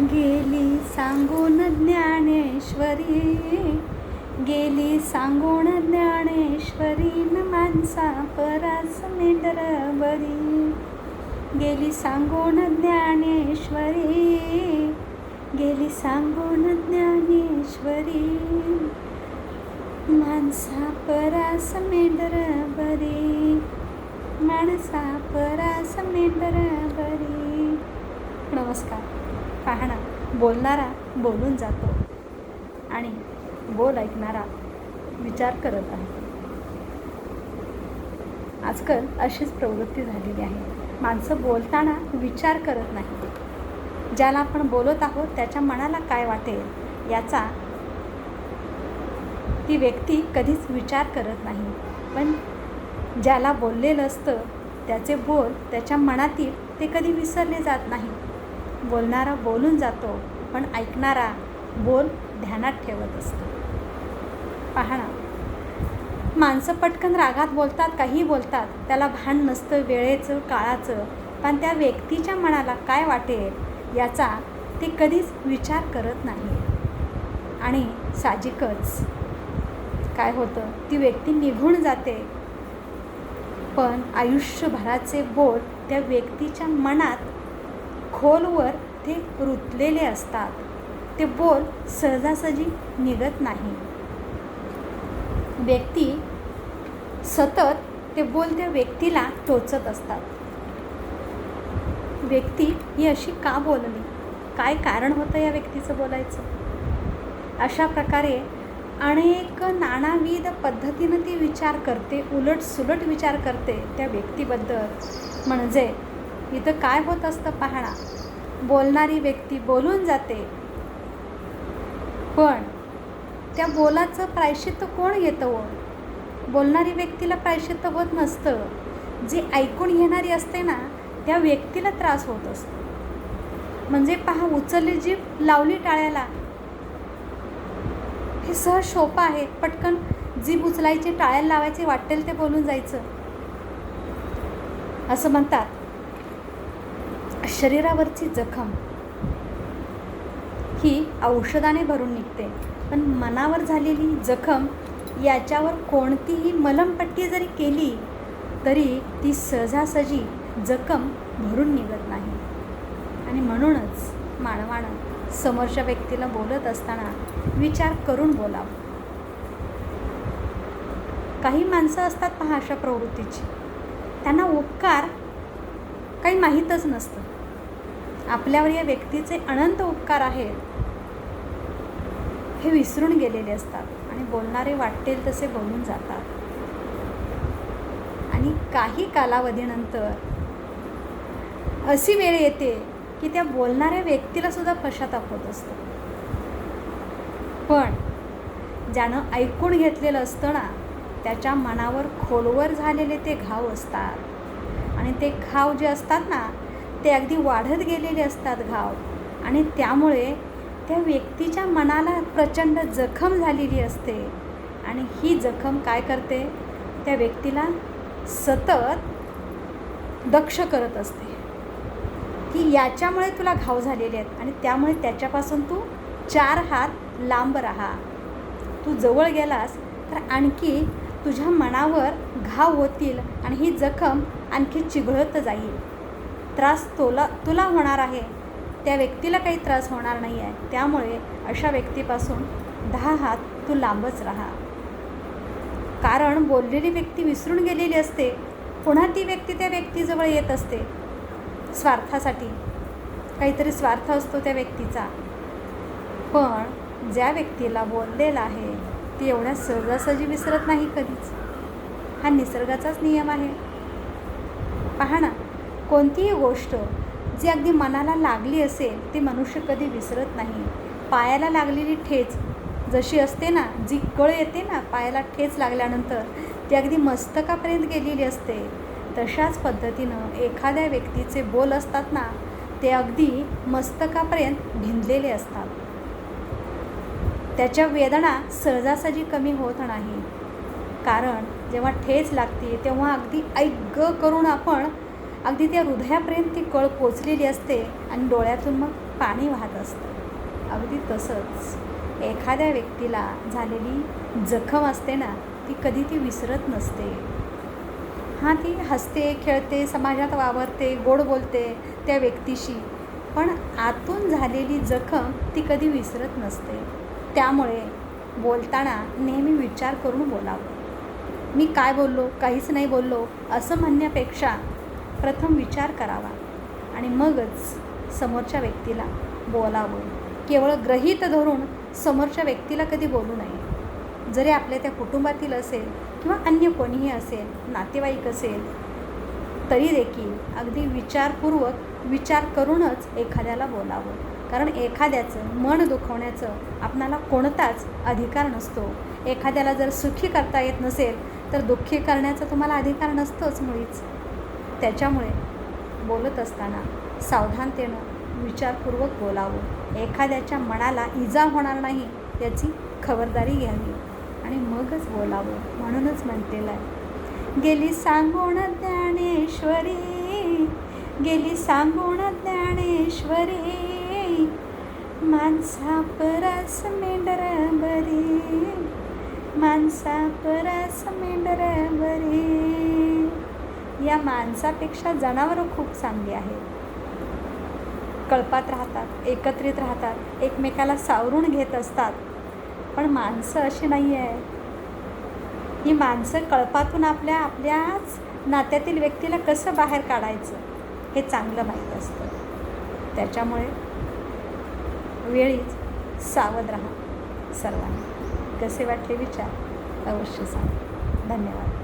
गेली सांगून ज्ञानेश्वरी. गेली सांगून ज्ञानेश्वरी न माणसा परास मेंढर बरी गेली सांगून ज्ञानेश्वरी. गेली सांगून ज्ञानेश्वरी. माणसा परास मेंढर बरी माणसा परा मेंढर बरी नमस्कार पाहणा बोलणारा बोलून जातो. आणि बोल ऐकणारा विचार करत आहे. आजकाल अशीच प्रवृत्ती झालेली आहे. माणसं बोलताना विचार करत नाही ज्याला आपण बोलत आहोत त्याच्या मनाला काय वाटेल याचा ती व्यक्ती कधीच विचार करत नाही. पण ज्याला बोललेलं असतं त्याचे बोल त्याच्या मनातील ते कधी विसरले जात नाही बोलणारा बोलून जातो पण ऐकणारा बोल ध्यानात ठेवत असतो. पाहणं माणसं पटकन रागात बोलतात काही बोलतात त्याला भान नसतं वेळेचं काळाचं पण त्या व्यक्तीच्या मनाला काय वाटेल याचा ते कधीच विचार करत नाही. आणि साहजिकच काय होतं ती व्यक्ती निघून जाते. पण आयुष्यभराचे बोल त्या व्यक्तीच्या मनात खोलवर ते रुतलेले असतात. ते बोल सहजासहजी निघत नाही. व्यक्ती सतत ते बोल त्या व्यक्तीला टोचत असतात. व्यक्ती ही अशी का बोलली? काय कारण होतं या व्यक्तीचं बोलायचं? अशा प्रकारे अनेक नानाविध पद्धतीनं ती विचार करते उलट सुलट विचार करते त्या व्यक्तीबद्दल. म्हणजे इथं काय होत असतं पाहणा. बोलणारी व्यक्ती बोलून जाते. पण त्या बोलाचं प्रायश्चित्त कोण घेतं व बोलणारी व्यक्तीला प्रायश्चित्त होत नसतं. जी ऐकून घेणारी असते ना त्या व्यक्तीला त्रास होत असतो. म्हणजे पहा उचलली जीभ लावली टाळ्याला. हे सहज सोपं आहे. पटकन जीभ उचलायची टाळ्याला लावायची वाटेल ते बोलून जायचं. असं म्हणतात. शरीरावरची जखम ही औषधाने भरून निघते. पण मनावर झालेली जखम याच्यावर कोणतीही मलमपट्टी जरी केली तरी ती सहजासहजी जखम भरून निघत नाही. आणि म्हणूनच मानवानं समोरच्या व्यक्तीला बोलत असताना विचार करून बोलावं. काही माणसं असतात पहा अशा प्रवृत्तीची. त्यांना उपकार काही माहीतच नसतं. आपल्यावर या व्यक्तीचे अनंत उपकार आहेत हे विसरून गेलेले असतात आणि बोलणारे वाटेल तसे बोलून जातात. आणि काही कालावधीनंतर अशी वेळ येते की त्या बोलणाऱ्या व्यक्तीला सुद्धा पश्चाताप होत असतो. पण ज्यानं ऐकून घेतलेलं असतं ना त्याच्या मनावर खोलवर झालेले ते घाव असतात. आणि ते घाव जे असतात ना ते अगदी वाढत गेलेले असतात घाव. आणि त्यामुळे त्या व्यक्तीच्या मनाला प्रचंड जखम झालेली असते. आणि ही जखम काय करते? त्या व्यक्तीला सतत दक्ष करत असते. की याच्यामुळे तुला घाव झालेले आहेत आणि त्यामुळे त्याच्यापासून तू चार हात लांब राहा. तू जवळ गेलास तर आणखी तुझ्या मनावर घाव होतील आणि ही जखम आणखी चिघळत जाईल. त्रास तुला तुला होणार आहे. त्या व्यक्तीला काही त्रास होणार नाही आहे. त्यामुळे अशा व्यक्तीपासून दहा हात तू लांबच राहा. कारण बोललेली व्यक्ती विसरून गेलेली असते. पुन्हा ती व्यक्ती त्या व्यक्तीजवळ येत असते. स्वार्थासाठी. काहीतरी स्वार्थ असतो त्या व्यक्तीचा. पण ज्या व्यक्तीला बोललेला आहे ती एवढ्या सहजासहजी विसरत नाही कधीच. हा निसर्गाचाच नियम आहे. पहा ना कोणतीही गोष्ट जी अगदी मनाला लागली असेल ती मनुष्य कधी विसरत नाही. पायाला लागलेली ठेच जशी असते ना जी कळ येते ना पायाला ठेच लागल्यानंतर ती अगदी मस्तकापर्यंत गेलेली असते. तशाच पद्धतीनं एखाद्या व्यक्तीचे बोल असतात ना ते अगदी मस्तकापर्यंत भिनलेले असतात. त्याच्या वेदना सहजासहजी कमी होत नाही. कारण जेव्हा ठेच लागते तेव्हा अगदी ऐक करून आपण अगदी त्या हृदयापर्यंत ती कळ पोचलेली असते आणि डोळ्यातून मग पाणी वाहत असतं. अगदी तसंच एखाद्या व्यक्तीला झालेली जखम असते ना ती कधी ती विसरत नसते. हां ती हसते खेळते समाजात वावरते गोड बोलते त्या व्यक्तीशी पण आतून झालेली जखम ती कधी विसरत नसते. त्यामुळे बोलताना नेहमी विचार करून बोलावं. मी काय बोललो काहीच नाही बोललो असं म्हणण्यापेक्षा प्रथम विचार करावा आणि मगच समोरच्या व्यक्तीला बोलावं. केवळ ग्रहित धरून समोरच्या व्यक्तीला कधी बोलू नये. जरी आपल्या त्या कुटुंबातील असेल किंवा अन्य कोणीही असेल नातेवाईक असेल तरी देखील अगदी विचारपूर्वक विचार करूनच एखाद्याला बोलावं. कारण एखाद्याचं मन दुखवण्याचं आपणाला कोणताच अधिकार नसतो. एखाद्याला जर सुखी करता येत नसेल तर दुःखी करण्याचा तुम्हाला अधिकार नसतोच मुळीच. त्याच्यामुळे बोलत असताना सावधानतेनं विचारपूर्वक बोलावं. एखाद्याच्या मनाला इजा होणार नाही याची खबरदारी घ्यावी आणि मगच बोलावं म्हणूनच म्हटलेलं आहे. गेली सांगून ज्ञानेश्वरी गेली सांगून ज्ञानेश्वरी माणसा परस मेंढर बरी माणसा परस मेंढर बरी. या माणसापेक्षा जनावरं खूप चांगली आहेत. कळपात राहतात एकत्रित राहतात एकमेकाला सावरून घेत असतात. पण माणसं अशी नाही आहे ही माणसं कळपातून आपल्या आपल्याच नात्यातील व्यक्तीला कसं बाहेर काढायचं हे चांगलं माहीत असतं. त्याच्यामुळे वेळीच सावध राहा. सर्वांनी कसे वाटले विचार अवश्य सांग. धन्यवाद.